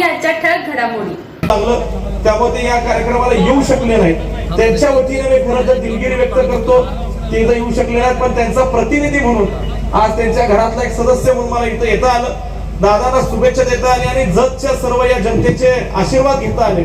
पाहूया आजच्या ठळक घडामोडी. लागलं या कार्यक्रमाला येऊ शकले नाहीत. त्यांच्या वतीने मी खरं तर दिलगिरी व्यक्त करतो ते इथं येऊ शकले नाहीत पण त्यांचा प्रतिनिधी म्हणून आज त्यांच्या घरातला एक सदस्य म्हणून मला इथं येता आलं. दादांना शुभेच्छा देता आली आणि जगच्या सर्व या जनतेचे आशीर्वाद घेता आले.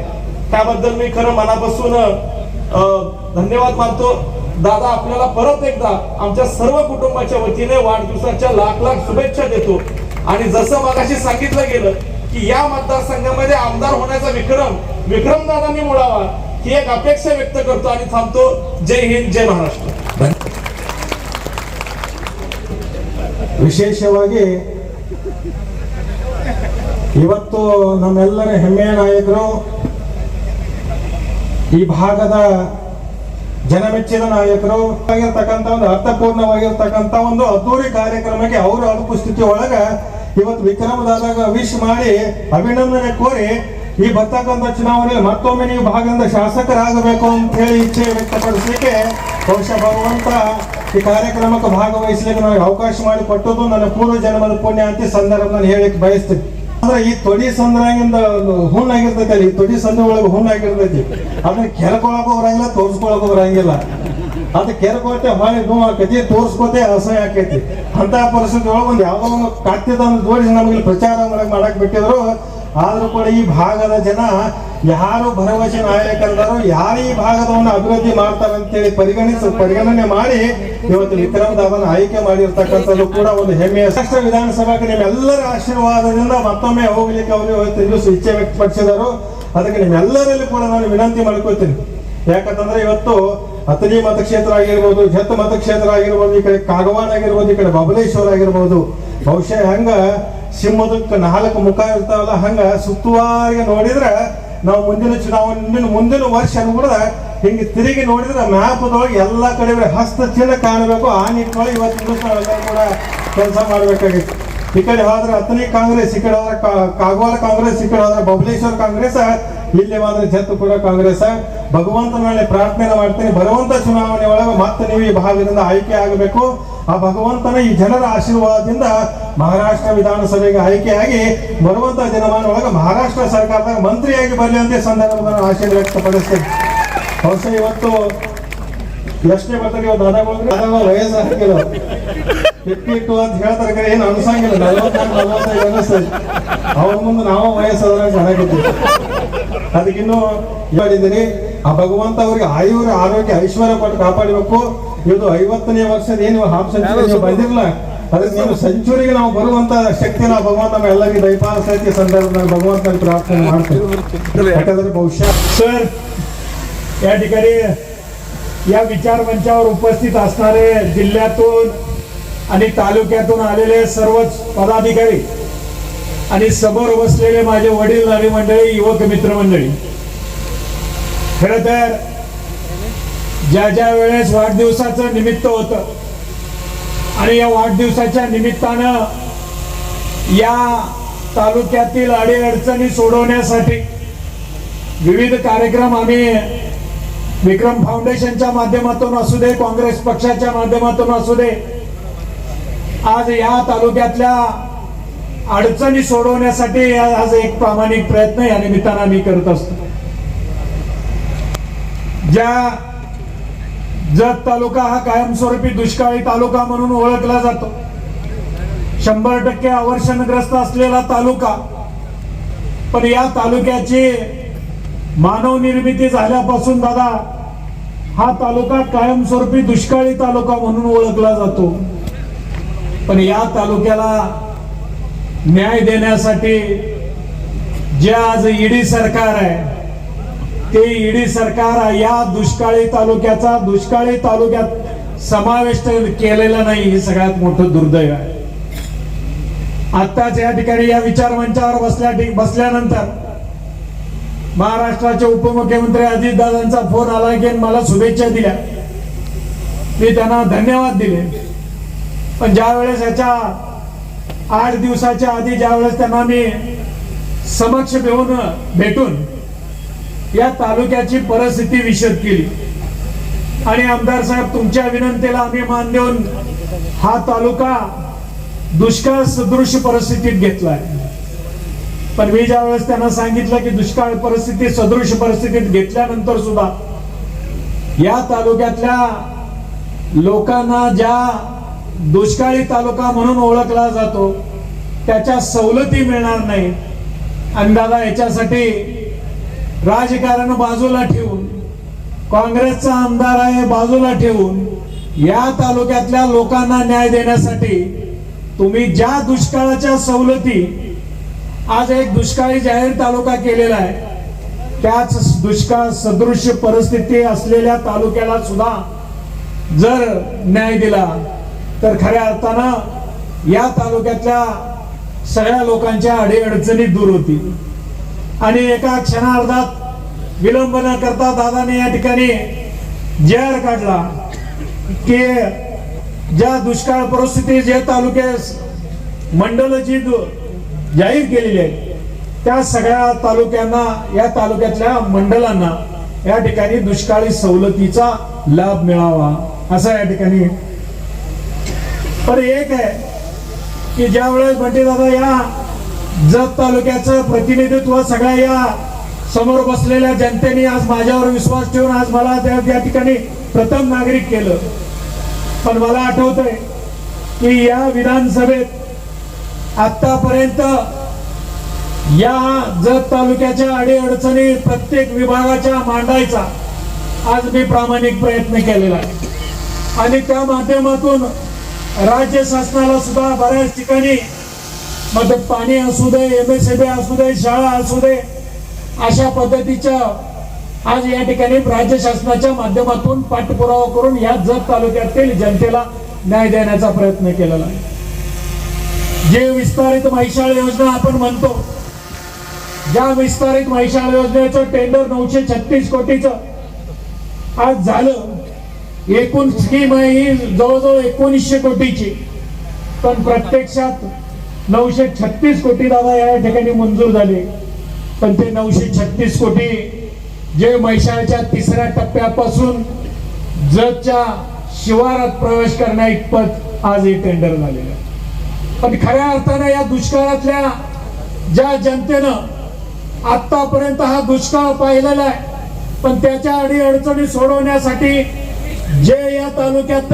त्याबद्दल मी खरं मनापासून अं, धन्यवाद मानतो. दादा आपल्याला परत एकदा आमच्या सर्व कुटुंबाच्या वतीने वाढदिवसाच्या लाख लाख शुभेच्छा देतो. आणि जसं मगाशी सांगितलं गेलं की या मतदारसंघामध्ये आमदार होण्याचा विक्रम विक्रम दादांनी मोडावा ही एक अपेक्षा व्यक्त करतो आणि थांबतो जय हिंद जय महाराष्ट्र ವಿಶೇಷವಾಗಿ ಇವತ್ತು ನಮ್ಮೆಲ್ಲರ ಹೆಮ್ಮೆಯ ನಾಯಕರು ಈ ಭಾಗದ ಜನಮೆಚ್ಚಿದ ನಾಯಕರು ಆಗಿರ್ತಕ್ಕಂಥ ಒಂದು ಅರ್ಥಪೂರ್ಣವಾಗಿರ್ತಕ್ಕಂಥ ಒಂದು ಅದ್ದೂರಿ ಕಾರ್ಯಕ್ರಮಕ್ಕೆ ಅವರ ಅನುಪಸ್ಥಿತಿ ಒಳಗ ಇವತ್ತು ವಿಕ್ರಮದಾದಾಗ ವಿಶ್ ಮಾಡಿ ಅಭಿನಂದನೆ ಕೋರಿ ಈ ಬರ್ತಕ್ಕಂಥ ಚುನಾವಣೆಯಲ್ಲಿ ಮತ್ತೊಮ್ಮೆ ನೀವು ಭಾಗದಿಂದ ಶಾಸಕರಾಗಬೇಕು ಅಂತ ಹೇಳಿ ಇಚ್ಛೆ ವ್ಯಕ್ತಪಡಿಸಲಿಕ್ಕೆ ಬಹುಶಃ ಭಗವಂತ ಈ ಕಾರ್ಯಕ್ರಮಕ್ಕೆ ಭಾಗವಹಿಸಲಿಕ್ಕೆ ನಾವು ಅವಕಾಶ ಮಾಡಿ ಕೊಟ್ಟದ್ದು ನನ್ನ ಪೂರ್ವ ಜನ್ಮದ ಪುಣ್ಯ ಅಂತ ಈ ಸಂದರ್ಭ ನಾನು ಹೇಳಿಕ್ಕೆ ಬಯಸ್ತೀನಿ. ಅಂದ್ರೆ ಈ ತೊಡಿ ಸಂದ್ರಾಗಿಂದ ಹುಣ್ಣಾಗಿರ್ತೈತಿ ಅಲ್ಲಿ ತೊಡಿ ಸಂದ್ರ ಒಳಗೆ ಹುಣ್ಣಾಗಿರ್ತೈತಿ. ಅದನ್ನ ಕೆರ್ಕೊಳಕ್ಕೂ ಬರಂಗಿಲ್ಲ, ತೋರ್ಸ್ಕೊಳಕ್ಕೂ ಬರಂಗಿಲ್ಲ. ಅದ್ ಕೆರ್ಕೋತೆ ಹೊಳೆ ನೋವು ಆಕೈತಿ ತೋರ್ಸ್ಕೋತೆ, ಅಸಹ್ಯ ಆಕೈತಿ. ಅಂತ ಪರಿಸ್ಥಿತಿ ಒಳಗೆ ಒಂದು ಯಾವ್ದೋ ಒಂದು ಕಾತ್ಯದನ್ನು ಜೋಡಿಸಿ ನಮಗೆ ಪ್ರಚಾರ ಮಾಡಕ್ ಬಿಟ್ಟಿದ್ರು. ಆದ್ರೂ ಕೂಡ ಈ ಭಾಗದ ಜನ ಯಾರು ಭರವಸೆ ನಾಯಕರಿದಾರೋ ಯಾರು ಈ ಭಾಗದವನ್ನು ಅಭಿವೃದ್ಧಿ ಮಾಡ್ತಾರೆ ಅಂತೇಳಿ ಪರಿಗಣಿಸ, ಪರಿಗಣನೆ ಮಾಡಿ ಇವತ್ತು ವಿಕ್ರಮ್ ದಾವನ್ ಆಯ್ಕೆ ಮಾಡಿರ್ತಕ್ಕಂಥದ್ದು ಕೂಡ ಒಂದು ಹೆಮ್ಮೆಯ ರಾಷ್ಟ್ರ ವಿಧಾನಸಭೆಗೆ ನಿಮ್ಮೆಲ್ಲರ ಆಶೀರ್ವಾದದಿಂದ ಮತ್ತೊಮ್ಮೆ ಹೋಗ್ಲಿಕ್ಕೆ ಅವರು ಇವತ್ತು ದಿವಸ ಇಚ್ಛೆ ವ್ಯಕ್ತಪಡಿಸಿದರು. ಅದಕ್ಕೆ ನಿಮ್ಮೆಲ್ಲರಲ್ಲಿ ಕೂಡ ನಾನು ವಿನಂತಿ ಮಾಡ್ಕೊಳ್ತೀನಿ ಯಾಕಂತಂದ್ರೆ ಇವತ್ತು ಹತ್ತನೇ ಮತಕ್ಷೇತ್ರ ಆಗಿರ್ಬೋದು ಜತ್ ಮತಕ್ಷೇತ್ರ ಆಗಿರ್ಬೋದು, ಈ ಕಡೆ ಕಾಗವಾನ್ ಆಗಿರ್ಬೋದು, ಈ ಕಡೆ ಬಬಲೇಶ್ವರ ಆಗಿರ್ಬೋದು. ಬಹುಶಃ ಹಂಗ ಸಿಂಹದಕ್ಕೆ ನಾಲ್ಕು ಮುಖ ಇರ್ತಾವಲ್ಲ, ಹಂಗ ಸುತ್ತುವಾರಿಗೆ ನೋಡಿದ್ರೆ ನಾವು ಮುಂದಿನ ಚುನಾವಣೆ, ಮುಂದಿನ ವರ್ಷ ಕೂಡ ಹಿಂಗೆ ತಿರುಗಿ ನೋಡಿದ್ರೆ ಮ್ಯಾಪದೊಳಗೆ ಎಲ್ಲ ಕಡೆ ಹಸ್ತ ಚಿನ್ನ ಕಾಣಬೇಕು. ಆ ನಿಟ್ಟಿನೊಳಗೆ ಇವತ್ತು ನಾವೆಲ್ಲರೂ ಕೂಡ ಕೆಲಸ ಮಾಡಬೇಕಾಗಿತ್ತು. ಈ ಕಡೆ ಹೋದ್ರೆ ಹತ್ತನೇ ಕಾಂಗ್ರೆಸ್, ಈ ಕಡೆ ಹೋದ್ರೆ ಕಾಗವಾರ ಕಾಂಗ್ರೆಸ್, ಈ ಕಡೆ ಹೋದ್ರೆ ಬಬಲೇಶ್ವರ ಕಾಂಗ್ರೆಸ್ ಇಲ್ಲಿ ಮಾತ್ರ ಕೂಡ ಕಾಂಗ್ರೆಸ್. ಭಗವಂತನಲ್ಲಿ ಪ್ರಾರ್ಥನೆ ಮಾಡ್ತೀನಿ. ಬರುವಂತ ಚುನಾವಣೆ ಒಳಗೆ ಮತ್ತೆ ನೀವು ಈ ಭಾಗದಿಂದ ಆಯ್ಕೆ ಆಗಬೇಕು. ಆ ಭಗವಂತನ ಈ ಜನರ ಆಶೀರ್ವಾದದಿಂದ ಮಹಾರಾಷ್ಟ್ರ ವಿಧಾನಸಭೆಗೆ ಆಯ್ಕೆಯಾಗಿ ಬರುವಂತ ದಿನಮಾನ ಒಳಗೆ ಮಹಾರಾಷ್ಟ್ರ ಸರ್ಕಾರದಾಗ ಮಂತ್ರಿಯಾಗಿ ಬರಲಿ ಅಂತ ಸಂದರ್ಭದಲ್ಲಿ ಆಶಯ ವ್ಯಕ್ತಪಡಿಸ್ತೇನೆ. ಬಹುಶಃ ಇವತ್ತು ಎಷ್ಟೇ ಬರ್ತಾರೆ ಇವತ್ತು ದಾದಾಗಳು ದಾದಾಗಳ ವಯಸ್ಸು ಹಾಕಿಲ್ಲ ಎಪ್ಪಿಟ್ಟು ಅಂತ ಹೇಳ್ತಾರೆ ಕರೆ ಏನು ಅನ್ಸಂಗಿಲ್ಲ ನಲವತ್ನಾಲ್ಕು ನಲವತ್ತೈದು ಅನಿಸ್ತದೆ ಅವ್ರ ಮುಂದೆ ನಾವು ವಯಸ್ಸಾದ್ರೆ ಚೆನ್ನಾಗಿದ್ದೀವಿ ಅದಕ್ಕಿನ್ನೂ ಮಾಡಿದ್ದೀನಿ ಆ ಭಗವಂತ ಅವರಿಗೆ ಆಯುರ ಆರೋಗ್ಯ ಐಶ್ವರ್ಯ ಕೊಟ್ಟು ಕಾಪಾಡಬೇಕು ಇದು ಐವತ್ತನೇ ವರ್ಷದ ಏನು ಹಾಫ್ ಸೆಂಚುರಿ ನೀವು ಬಂದಿರಲ್ಲ ಅದಕ್ಕೆ ನೀವು ಸೆಂಚುರಿಗೆ ನಾವು ಬರುವಂತ ಶಕ್ತಿ ನಾವು ಭಗವಂತ ನಮ್ಮ ಎಲ್ಲರಿಗೆ ದಯಪಾಲಿಸೈತಿ ಸಂದರ್ಭದಲ್ಲಿ ಭಗವಂತನ ಪ್ರಾರ್ಥನೆ ಮಾಡ್ತೀವಿ ಯಾಕಂದ್ರೆ ಬಹುಶಃ सर या ठिकाणी या विचार मंचावर उपस्थित असणारे जिल्ह्यातून आणि तालुक्यातून आलेले सर्वच पदाधिकारी आणि समोर बसलेले माझे वडील आणि मंडळी युवक मित्रमंडळी खर तर ज्या ज्या वेळेस वाढदिवसाचं निमित्त होतं आणि या वाढदिवसाच्या निमित्तानं या तालुक्यातील अडीअडचणी सोडवण्यासाठी विविध कार्यक्रम आम्ही विक्रम फाउंडेशनच्या माध्यमातून असू दे काँग्रेस पक्षाच्या माध्यमातून असू दे आज या तालुक्यातल्या अडचणी सोडवण्यासाठी आज एक प्रामाणिक प्रयत्न या निमित्तानं आम्ही करत असतो. ज्या जत तालुका हा कायमस्वरूपी दुष्काळी तालुका म्हणून ओळखला जातो. शंभर टक्के अवर्षणग्रस्त असलेला तालुका पण या तालुक्याची मानव निर्मिती झाल्यापासून दादा हा तालुका कायमस्वरूपी दुष्काळी तालुका म्हणून ओळखला जातो. पण या तालुक्याला न्याय देण्यासाठी जे आज ईडी सरकार आहे ते ईडी सरकार या दुष्काळी तालुक्याचा दुष्काळी तालुक्यात समावेश केलेला नाही हे सगळ्यात मोठं दुर्दैव आहे. आत्ताच या ठिकाणी या विचार मंचावर बसल्या बसल्यानंतर महाराष्ट्राचे उपमुख्यमंत्री अजितदादांचा फोन आला की मला शुभेच्छा दिल्या. मी त्यांना धन्यवाद दिले. पण ज्या वेळेस याच्या आठ दिवसाच्या आधी ज्या वेळेस त्यांना मी समक्ष घेऊन भेटून या तालुक्याची परिस्थिती विशद केली. आणि आमदार साहेब तुमच्या विनंतीला आम्ही मान देऊन हा तालुका दुष्काळ सदृश परिस्थितीत घेतलाय. पण मी ज्या वेळेस त्यांना सांगितलं की दुष्काळ परिस्थिती सदृश परिस्थितीत घेतल्यानंतर सुद्धा या तालुक्यातल्या लोकांना ज्या दुष्काळी तालुका म्हणून ओळखला जातो. त्याच्या सवलती मिळणार नाही. आणि दादा याच्यासाठी राजकारण बाजूला ठेवून काँग्रेसचा आमदार आहे बाजूला ठेवून या तालुक्यातल्या लोकांना न्याय देण्यासाठी तुम्ही ज्या दुष्काळाच्या सवलती आज एक दुष्काळी जाहीर तालुका केलेला आहे त्याच दुष्काळ सदृश परिस्थिती असलेल्या तालुक्याला सुद्धा जर न्याय दिला तर खऱ्या अर्थानं या तालुक्यातल्या सगळ्या लोकांच्या अडीअडचणी दूर होतील आणि एका क्षणार्धात विलंब न करता दादाने या ठिकाणी जे काढला की ज्या दुष्काळ परिस्थिती जे तालुके मंडल जी जाहीर केलेली आहे त्या सगळ्या तालुक्यांना या तालुक्यातल्या मंडळांना या ठिकाणी दुष्काळी सवलतीचा लाभ मिळावा असा या ठिकाणी पण एक आहे की ज्या वेळेस बंटी दादा या जत तालुक्याचं प्रतिनिधित्व सगळ्या या समोर बसलेल्या जनतेने आज माझ्यावर विश्वास ठेवून आज मला त्या त्या ठिकाणी प्रथम नागरिक केलं. पण मला आठवतंय की या विधानसभेत आतापर्यंत या जत तालुक्याच्या अडीअडचणी प्रत्येक विभागाच्या मांडायचा आज मी प्रामाणिक प्रयत्न केलेला आहे. आणि त्या माध्यमातून राज्य शासनाला सुद्धा बऱ्याच ठिकाणी मग ते पाणी असू दे एम एस एम असू दे शाळा असू दे अशा पद्धतीच्या आज या ठिकाणी राज्य शासनाच्या माध्यमातून पाठपुरावा करून या जत तालुक्यातील जनतेला न्याय देण्याचा प्रयत्न केलेला आहे. जे विस्तारित महिशाळ योजना आपण म्हणतो ज्या विस्तारित महिशाळ योजनेचं टेंडर नऊशे छत्तीस कोटीचं आज झालं एकूण स्कीम आहे ही जवळजवळ एकोणीसशे कोटीची. पण प्रत्यक्षात नऊशे छत्तीस कोटी दादा या ठिकाणी मंजूर झाले. पण ते नऊशे छत्तीस कोटी जे मैशाळच्या तिसऱ्या टप्प्यापासून जगच्या शिवारात प्रवेश करण्या इतपत आज हे टेंडर झालेलं आहे. पण खऱ्या अर्थानं या दुष्काळातल्या ज्या जनतेनं आतापर्यंत हा दुष्काळ पाहिलेला आहे पण त्याच्या अडी अडचणी सोडवण्यासाठी जे या तालुक्यात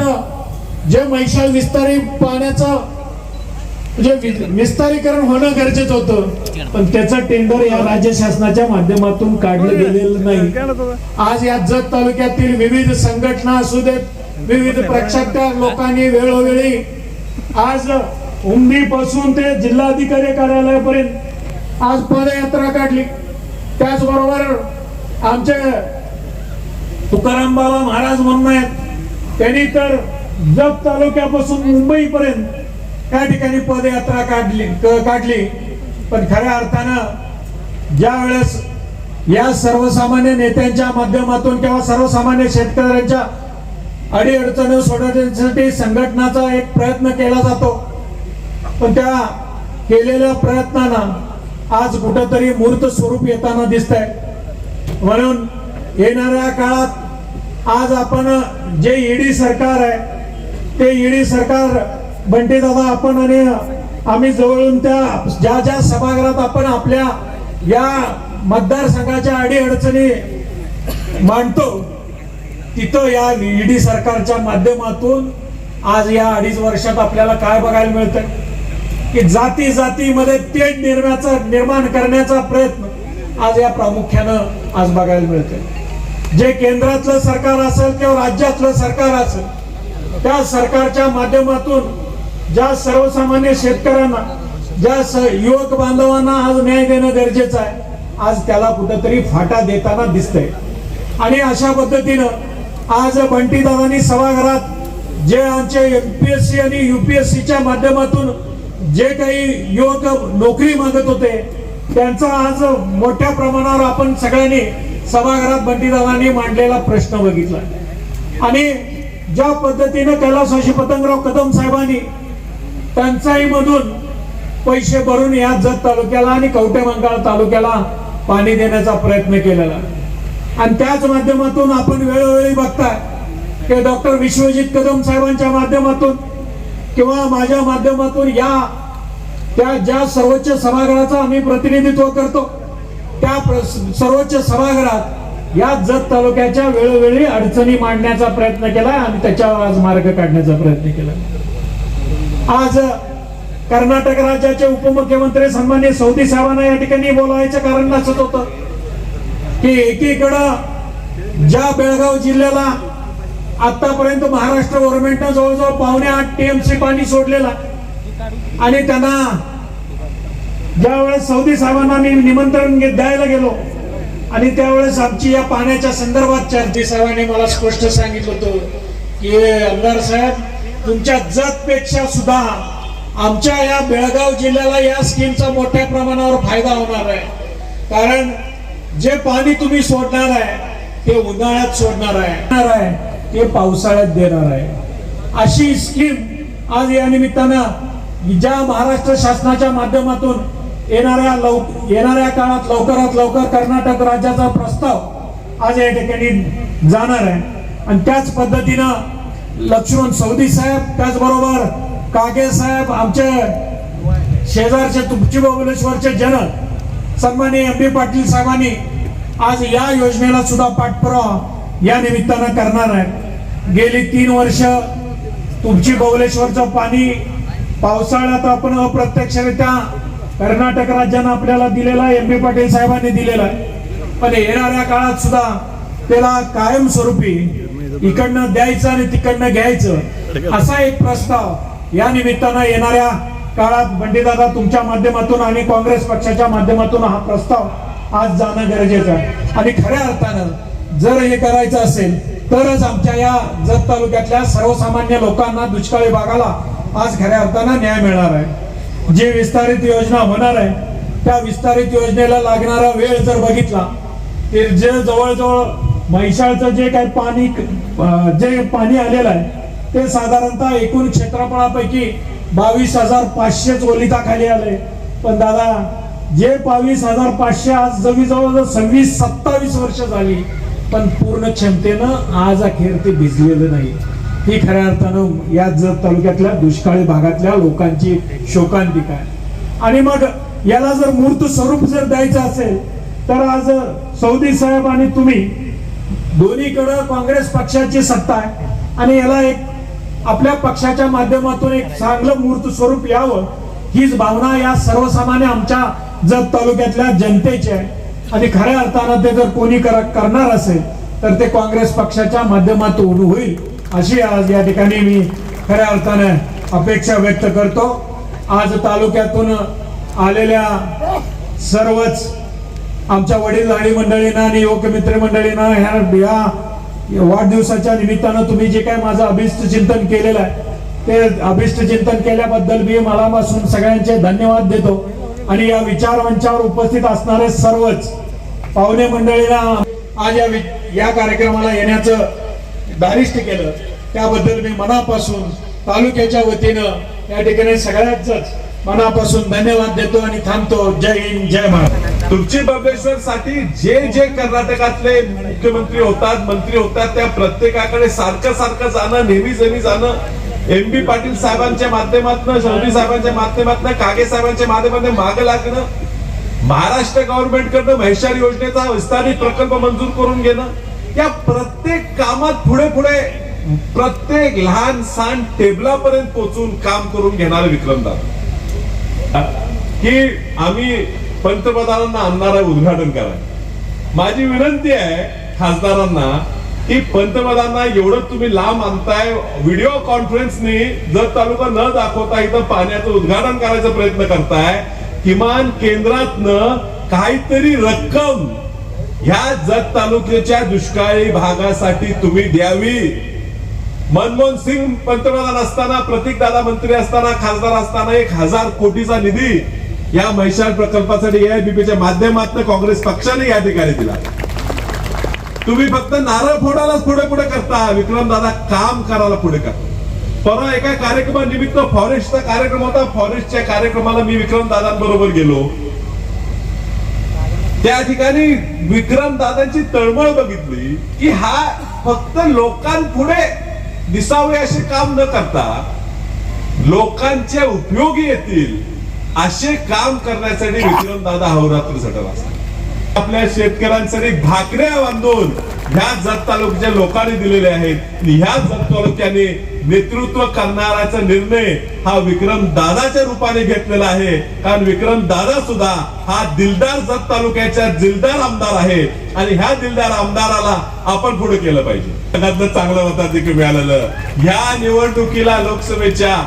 जे मैशाल विस्तारी पाण्याचं जे विस्तारीकरण होणं गरजेचं होतं पण त्याचं टेंडर या राज्य शासनाच्या माध्यमातून काढलं गेलेलं नाही. आज या जत तालुक्यातील विविध संघटना असू देत विविध प्रक्षात्या लोकांनी वेळोवेळी आज उमदीपासून ते जिल्हाधिकारी कार्यालयापर्यंत आज पदयात्रा काढली. त्याचबरोबर आमच्या तुकाराम बाबा महाराज म्हणून आहेत. त्यांनी तर जत तालुक्यापासून मुंबईपर्यंत त्या ठिकाणी पदयात्रा काढली क- काढली. पण खऱ्या अर्थानं ज्या वेळेस या सर्वसामान्य नेत्यांच्या माध्यमातून किंवा सर्वसामान्य शेतकऱ्यांच्या अडीअडचणी सोडवण्यासाठी संघटनाचा एक प्रयत्न केला जातो. पण त्या केलेल्या प्रयत्नांना आज कुठंतरी मूर्त स्वरूप येताना दिसत आहे म्हणून येणाऱ्या काळात आज आपण जे ईडी सरकार आहे ते ईडी सरकार बंटी दादा आपण आणि आम्ही जवळून त्या ज्या ज्या सभागृहात आपण आपल्या या मतदारसंघाच्या अडीअडचणी मांडतो तिथं या ईडी सरकारच्या माध्यमातून आज या अडीच वर्षात आपल्याला काय बघायला मिळतंय? की जाती जातीमध्ये तेढ निर्माचा निर्माण करण्याचा प्रयत्न आज या प्रामुख्यानं आज बघायला मिळतंय. जे केंद्रातलं सरकार असेल किंवा राज्यातलं सरकार असेल त्या सरकारच्या माध्यमातून ज्या सर्वसामान्य शेतकऱ्यांना ज्या स- युवक बांधवांना आज न्याय देणं गरजेचं आहे आज त्याला कुठंतरी फाटा देताना दिसतंय. आणि अशा पद्धतीनं आज बंटीदादांनी सभागृहात जे आमचे सी आणि यू पी एस सीच्या माध्यमातून जे काही युवक नोकरी मागत होते त्यांचा आज मोठ्या प्रमाणावर आपण सगळ्यांनी सभागृहात बंटीदादांनी मांडलेला प्रश्न बघितला. आणि ज्या पद्धतीनं कैलासवाशी पतंगराव कदम साहेबांनी टंचाईमधून पैसे भरून या जत तालुक्याला आणि कवटेमंकाळ तालुक्याला पाणी देण्याचा प्रयत्न केलेला. आणि त्याच माध्यमातून आपण वेळोवेळी बघताय की डॉक्टर विश्वजित कदम साहेबांच्या माध्यमातून किंवा माझ्या माध्यमातून या त्या ज्या सर्वोच्च सभागृहाचं आम्ही प्रतिनिधित्व करतो त्या सर्वोच्च सभागृहात या जत तालुक्याच्या वेळोवेळी अडचणी मांडण्याचा प्रयत्न केला आणि त्याच्यावर आज मार्ग काढण्याचा प्रयत्न केला. आज कर्नाटक राज्याचे उपमुख्यमंत्री सन्मान्य सौदी साहेबांना या ठिकाणी बोलायचं कारण असत होतं की एकीकडं ज्या बेळगाव जिल्ह्याला आतापर्यंत महाराष्ट्र गव्हर्नमेंटनं जवळजवळ पावणे आठ टीएमसी पाणी सोडलेला आणि त्यांना ज्या वेळेस सौदी साहेबांना मी निमंत्रण घेत द्यायला गेलो आणि त्यावेळेस आमची या पाण्याच्या संदर्भात चर्चा साहेबांनी मला स्पष्ट सांगितलं होतं की आमदार साहेब तुमच्या जतपेक्षा सुद्धा आमच्या या बेळगाव जिल्ह्याला या स्कीमचा मोठ्या प्रमाणावर फायदा होणार आहे. कारण जे पाणी तुम्ही सोडणार आहे ते उन्हाळ्यात सोडणार आहे. आहे ते पावसाळ्यात देणार आहे. अशी स्कीम आज या निमित्तानं ज्या महाराष्ट्र शासनाच्या माध्यमातून येणाऱ्या लव येणाऱ्या काळात लवकरात लवकर कर्नाटक राज्याचा प्रस्ताव आज या ठिकाणी जाणार आहे. आणि त्याच पद्धतीनं लक्ष्मण सौदी साहेब त्याचबरोबर कागे साहेब आमचे शेजारचे तुमची बबलेश्वरचे जनक सन्मानी एम. बी पाटील साहेबांनी आज या योजनेला सुद्धा पाठपुरावा या निमित्तानं करणार आहे गेली तीन वर्ष तुमची बबलेश्वरचं पाणी पावसाळ्यात आपण अप्रत्यक्षरित्या कर्नाटक राज्यानं आपल्याला दिलेला एम. बी पाटील साहेबांनी दिलेला आहे. पण येणाऱ्या काळात सुद्धा त्याला कायमस्वरूपी इकडनं द्यायचं आणि तिकडनं घ्यायचं असा एक प्रस्ताव या निमित्तानं येणाऱ्या काळात बंडीदादा तुमच्या माध्यमातून आणि काँग्रेस पक्षाच्या माध्यमातून हा प्रस्ताव आज जाणं गरजेचं आहे. आणि खऱ्या अर्थानं जर हे करायचं असेल तरच आमच्या या जत तालुक्यातल्या सर्वसामान्य लोकांना दुष्काळी भागाला आज खऱ्या अर्थानं न्याय मिळणार आहे. जी विस्तारित योजना होणार आहे त्या विस्तारित योजनेला लागणारा वेळ जर बघितला तर जे जवळजवळ महिषाळचं जे काही पाणी जे पाणी आलेलं आहे ते साधारणतः एकूण क्षेत्रफळापैकी बावीस हजार पाचशेच ओलिताखाली आले पण दादा जे बावीस हजार पाचशे आज जवळजवळ सव्वीस सत्तावीस वर्ष झाली पण पूर्ण क्षमतेनं आज अखेर ते भिजलेलं नाही. ही खऱ्या अर्थानं या जत तालुक्यातल्या दुष्काळी भागातल्या लोकांची शोकांतिका आहे. आणि मग याला जर मूर्त स्वरूप जर द्यायचं असेल तर आज सौदी साहेब आणि तुम्ही दोन्हीकडं काँग्रेस पक्षाची सत्ता आहे. आणि याला एक आपल्या पक्षाच्या माध्यमातून एक चांगलं मूर्त स्वरूप यावं हीच भावना या सर्वसामान्य आमच्या जत तालुक्यातल्या जनतेची आहे. आणि खऱ्या अर्थानं ते जर कोणी करणार असेल तर ते काँग्रेस पक्षाच्या माध्यमातून होईल. अशी आज या ठिकाणी मी खऱ्या अर्थानं अपेक्षा व्यक्त करतो. आज तालुक्यातून आलेल्या सर्वच आमच्या वडील आणि मंडळींना आणि युवक मित्र मंडळींना ह्या या वाढदिवसाच्या निमित्तानं तुम्ही जे काय माझं अभिष्ट चिंतन केलेलं आहे ते अभिष्ट चिंतन केल्याबद्दल मी मनापासून सगळ्यांचे धन्यवाद देतो. आणि या विचार मंचावर उपस्थित असणारे सर्वच पाहुणे मंडळींना आज या या कार्यक्रमाला येण्याचं बॅरिस्ट केलं. त्याबद्दल मी मनापासून तालुक्याच्या वतीनं या ठिकाणी सगळ्याच मनापासून धन्यवाद देतो आणि थांबतो. जय हिंद जय महाराज तुमची बबलेश्वर साठी जे जे कर्नाटकातले मुख्यमंत्री होतात मंत्री होतात त्या प्रत्येकाकडे सारखं सारखं जाणं नेहमी नेहमी जाणं एम बी पाटील साहेबांच्या माध्यमातून शौरी साहेबांच्या माध्यमातून कागे साहेबांच्या माध्यमातून मागे लागणं महाराष्ट्र गव्हर्नमेंट कडनं म्हैशार योजनेचा विस्तारित प्रकल्प मंजूर करून घेणं या प्रत्येक कामात पुढे पुढे प्रत्येक लहान सहान टेबलापर्यंत पोहोचून काम करून घेणारे विक्रमदार की आम्ही पंतप्रधानांना आणणारा उद्घाटन करा माझी विनंती आहे खासदारांना की पंतप्रधानांना एवढं तुम्ही लांब आणताय व्हिडिओ कॉन्फरन्सनी जर तालुका न दाखवता इथं पाण्याचं उद्घाटन करायचा प्रयत्न करताय. किमान केंद्रातनं काहीतरी रक्कम ह्या जत तालुक्याच्या दुष्काळी भागासाठी तुम्ही द्यावी. मनमोहन सिंग पंतप्रधान असताना प्रतीक दादा मंत्री असताना खासदार असताना एक हजार कोटीचा निधी या म्हैसाळ प्रकल्पासाठी एआयबीपीच्या माध्यमातून काँग्रेस पक्षाने या ठिकाणी दिला. तुम्ही फक्त नारळ फोडायलाच पुढे पुढे करता. विक्रम दादा काम करायला पुढे करता. परवा एका कार्यक्रमानिमित्त फॉरेस्टचा कार्यक्रम होता. फॉरेस्टच्या कार्यक्रमाला मी विक्रम दादांबरोबर गेलो. त्या ठिकाणी विक्रम दादांची तळमळ बघितली की हा फक्त लोकांपुढे दिसावे असे काम न करता लोकांच्या उपयोगी येतील असे काम करण्यासाठी विक्रम दादा हवरात्र झटत असतात आपल्या शेतकऱ्यांसाठी भाकऱ्या बांधून ह्या जत तालुक्याच्या लोकांनी दिलेले आहेत. ह्या जत तालुक्याने नेतृत्व करणाऱ्याचा निर्णय हा विक्रम दादाच्या रूपाने घेतलेला आहे. कारण विक्रम दादा सुद्धा हा दिलदार जत तालुक्याच्या दिलदार आमदार आहे. आणि ह्या दिलदार आमदाराला आपण पुढे केलं पाहिजे. जगातलं चांगलं मताधिक्य मिळालेलं. ह्या निवडणुकीला लोकसभेच्या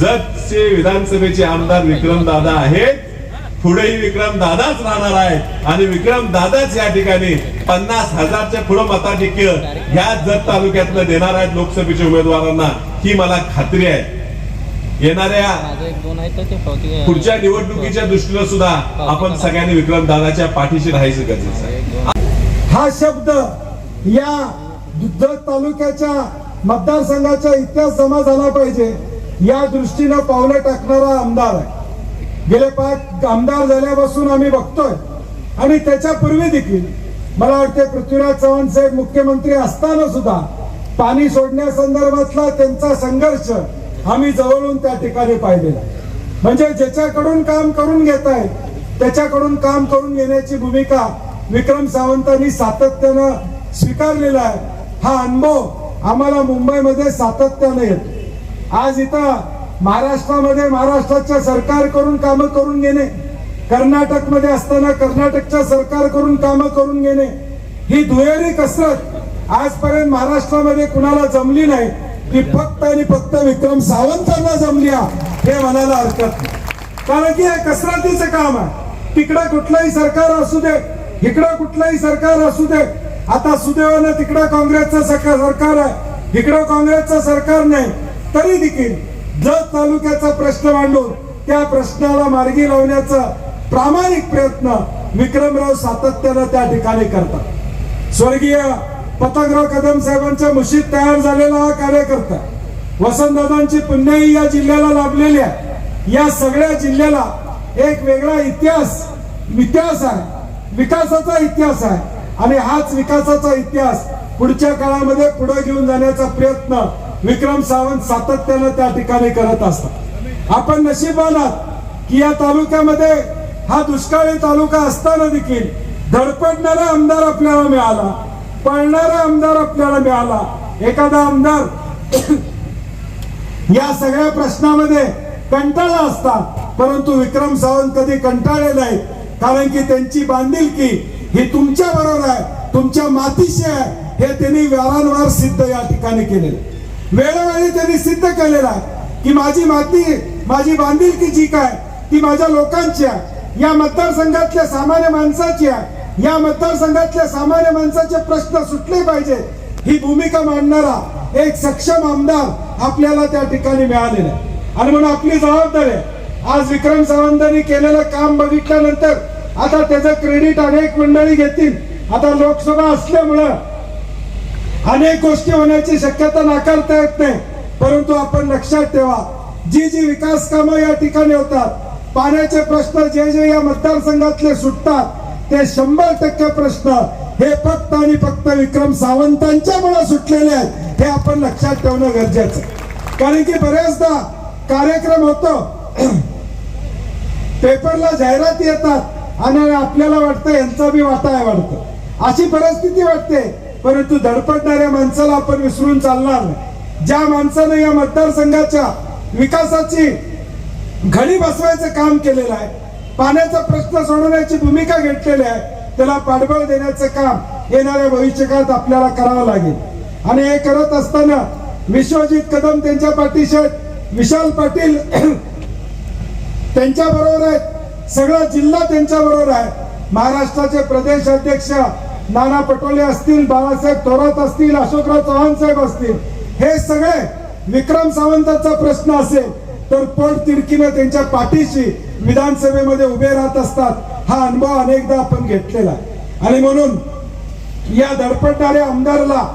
जतचे विधानसभेचे आमदार विक्रम दादा आहेत. पुढेही विक्रम दादाच राहणार आहे आणि विक्रम दादाच या ठिकाणी पन्नास हजारच्या पुढे मताधिक्य ह्या जत तालुक्यातलं देणार आहेत लोकसभेच्या उमेदवारांना. ही मला खात्री आहे. येणाऱ्या पुढच्या निवडणुकीच्या दृष्टीनं सुद्धा आपण सगळ्यांनी विक्रम दादाच्या पाठीशी राहायचं गरजेचं आहे. हा शब्द या जत तालुक्याच्या मतदारसंघाच्या इतिहास जमा झाला पाहिजे. या दृष्टीनं पावलं टाकणारा आमदार आहे. गेले पाच आमदार झाल्यापासून आम्ही बघतोय. आणि त्याच्यापूर्वी देखील मला वाटते पृथ्वीराज चव्हाण साहेब मुख्यमंत्री असताना सुद्धा पाणी सोडण्यासंदर्भातला त्यांचा संघर्ष आम्ही जवळून त्या ठिकाणी पाहिलेला आहे. म्हणजे ज्याच्याकडून काम करून घेत आहेत त्याच्याकडून काम करून घेण्याची भूमिका विक्रम सावंतांनी सातत्यानं स्वीकारलेला आहे. हा अनुभव आम्हाला मुंबईमध्ये सातत्यानं येतो. आज इथं महाराष्ट्रामध्ये महाराष्ट्राच्या सरकारकडून कामं करून घेणे कर्नाटकमध्ये असताना कर्नाटकच्या सरकारकडून कामं करून घेणे ही दुहेरी कसरत आजपर्यंत महाराष्ट्रामध्ये कुणाला जमली नाही ती फक्त आणि फक्त विक्रम सावंतांना जमली हे म्हणायला हरकत नाही. कारण की हे कसरतीचं काम आहे. तिकडं कुठलंही सरकार असू दे इकडं कुठलंही सरकार असू दे आता सुदैवानं तिकडं काँग्रेसचं सरकार सरकार आहे. इकडं काँग्रेसचं सरकार नाही तरी देखील जत तालुक्याचा प्रश्न मांडून त्या प्रश्नाला मार्गी लावण्याचा प्रामाणिक प्रयत्न विक्रमराव सातत्यानं त्या ठिकाणी करतात. स्वर्गीय पतंगराव कदम साहेबांच्या मुशीत तयार झालेला हा कार्यकर्ता वसंतदादांची पुण्याही या जिल्ह्याला लाभलेली आहे. या सगळ्या जिल्ह्याला एक वेगळा इतिहास इतिहास आहे. विकासाचा इतिहास आहे. आणि हाच विकासाचा इतिहास पुढच्या काळामध्ये पुढे घेऊन जाण्याचा प्रयत्न विक्रम सावंत सातत्यानं त्या ठिकाणी करत असतात. आपण नशीबवान आहात की या तालुक्यामध्ये हा दुष्काळी तालुका असताना देखील धडपडणारा आमदार आपल्याला मिळाला पळणारा आमदार आपल्याला मिळाला. एखादा आमदार या सगळ्या प्रश्नामध्ये कंटाळा असता परंतु विक्रम सावंत कधी कंटाळले नाही कारण की त्यांची बांधिलकी ही तुमच्या बरोबर आहे तुमच्या मातीशी आहे हे त्यांनी वारंवार सिद्ध या ठिकाणी केलेलं वेळोवेळी त्यांनी सिद्ध केलेला आहे की माझी माती माझी बांधिलकी जी काय ती माझ्या लोकांची आहे. या मतदारसंघातल्या सामान्य माणसाची आहे. या मतदारसंघातल्या सामान्य माणसाचे प्रश्न सुटले पाहिजे. ही भूमिका मांडणारा एक सक्षम आमदार आपल्याला त्या ठिकाणी मिळालेला आहे. आणि म्हणून आपली जबाबदारी आहे. आज विक्रम सावंतांनी केलेलं काम बघितल्यानंतर आता त्याचं क्रेडिट अनेक मंडळी घेतील. आता लोकसभा असल्यामुळं अनेक गोष्टी होण्याची शक्यता नाकारता येत नाही परंतु आपण लक्षात ठेवा जी जी विकास कामं या ठिकाणी होतात पाण्याचे प्रश्न जे जे या मतदारसंघातले सुटतात ते शंभर टक्के प्रश्न हे फक्त आणि फक्त विक्रम सावंतांच्यामुळे सुटलेले आहेत हे आपण लक्षात ठेवणं गरजेचं आहे. कारण की बऱ्याचदा कार्यक्रम होतो पेपरला जाहिराती येतात आणि आपल्याला वाटतं यांचा बी वाटा आहे वाटतं अशी परिस्थिती वाटते परंतु धडपडणाऱ्या माणसाला आपण विसरून चालणार ज्या माणसानं या मतदारसंघाच्या विकासाची घडी बसवायचं काम केलेलं आहे पाण्याचा प्रश्न सोडवण्याची भूमिका घेतलेली आहे त्याला पाठबळ देण्याचं काम येणाऱ्या भविष्यकाळात आपल्याला करावं लागेल. आणि हे करत असताना विश्वजित कदम त्यांच्या पाठीशी आहेत विशाल पाटील त्यांच्या बरोबर आहेत सगळा जिल्हा त्यांच्या बरोबर आहे. महाराष्ट्राचे प्रदेश अध्यक्ष नाना पटोले असतील बाळासाहेब थोरात असतील अशोकराव चव्हाण साहेब असतील हे सगळे विक्रम सावंतांचा प्रश्न असेल तर पट तिडकीनं त्यांच्या पाठीशी विधानसभेमध्ये उभे राहत असतात हा अनुभव अनेकदा आपण घेतलेला आणि म्हणून या धडपडणाऱ्या आमदाराला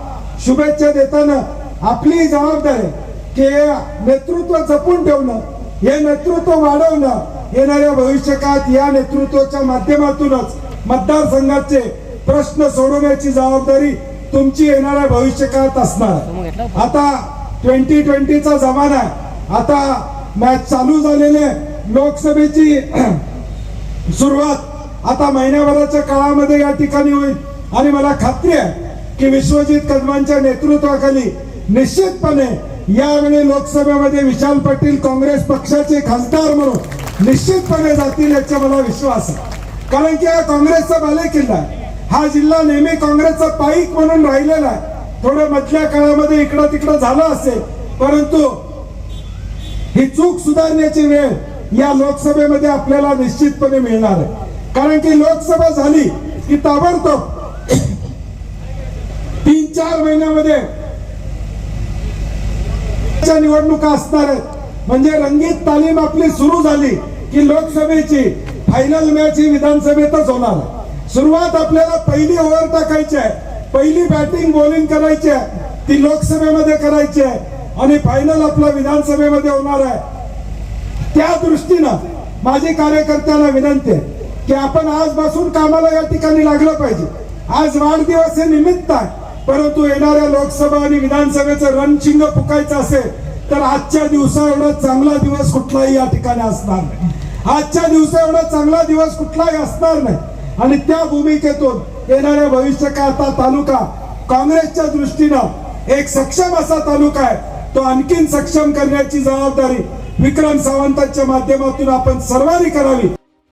शुभेच्छा देताना आपली जबाबदारी की हे नेतृत्व जपून ठेवणं हे नेतृत्व वाढवणं येणाऱ्या भविष्यकाळात या नेतृत्वाच्या माध्यमातूनच मतदारसंघाचे प्रश्न सोडवण्याची जबाबदारी तुमची येणाऱ्या भविष्यकाळात असणार. आहे. आता ट्वेंटी ट्वेंटीचा जमाना आहे. आता मॅच चालू झालेले लोकसभेची सुरुवात आता महिन्याभराच्या काळामध्ये या ठिकाणी होईल. आणि मला खात्री आहे की विश्वजित कदमांच्या नेतृत्वाखाली निश्चितपणे यावेळी लोकसभेमध्ये विशाल पाटील काँग्रेस पक्षाचे खासदार म्हणून निश्चितपणे जातील याचा मला विश्वास आहे. कारण की हा काँग्रेसचा बालेकिल्ला आहे. हा जिल्हा नेहमी काँग्रेसचा पाईक म्हणून राहिलेला आहे. थोडं मधल्या काळामध्ये इकडं तिकडं झालं असेल परंतु ही चूक सुधारण्याची वेळ या लोकसभेमध्ये आपल्याला निश्चितपणे मिळणार आहे. कारण की लोकसभा झाली की ताबडतोब तीन चार महिन्यामध्ये निवडणुका असणार आहेत. म्हणजे रंगीत तालीम आपली सुरू झाली की लोकसभेची फायनल मॅच ही विधानसभेतच होणार आहे. सुरुवात आपल्याला पहिली ओव्हर टाकायची आहे. पहिली बॅटिंग बॉलिंग करायची आहे. ती लोकसभेमध्ये करायची आहे. आणि फायनल आपला विधानसभेमध्ये होणार आहे. त्या दृष्टीनं माझी कार्यकर्त्यांना विनंती आहे की आपण आजपासून कामाला या ठिकाणी लागलं पाहिजे. आज वाढदिवस हे निमित्त आहे. परंतु येणाऱ्या लोकसभा आणि विधानसभेचं रणशिंग फुकायचं असेल तर आजच्या दिवसा एवढा चांगला दिवस कुठलाही या ठिकाणी असणार नाही. आजच्या दिवसा एवढा चांगला दिवस कुठलाही असणार नाही. आणि त्या भूमिकेतून येणाऱ्या भविष्य काळाचा तालुका काँग्रेसच्या दृष्टीनं एक सक्षम असा तालुका आहे. तो आणखीन सक्षम करण्याची जबाबदारी विक्रम सावंतांच्या माध्यमातून आपण सर्वांनी करावी.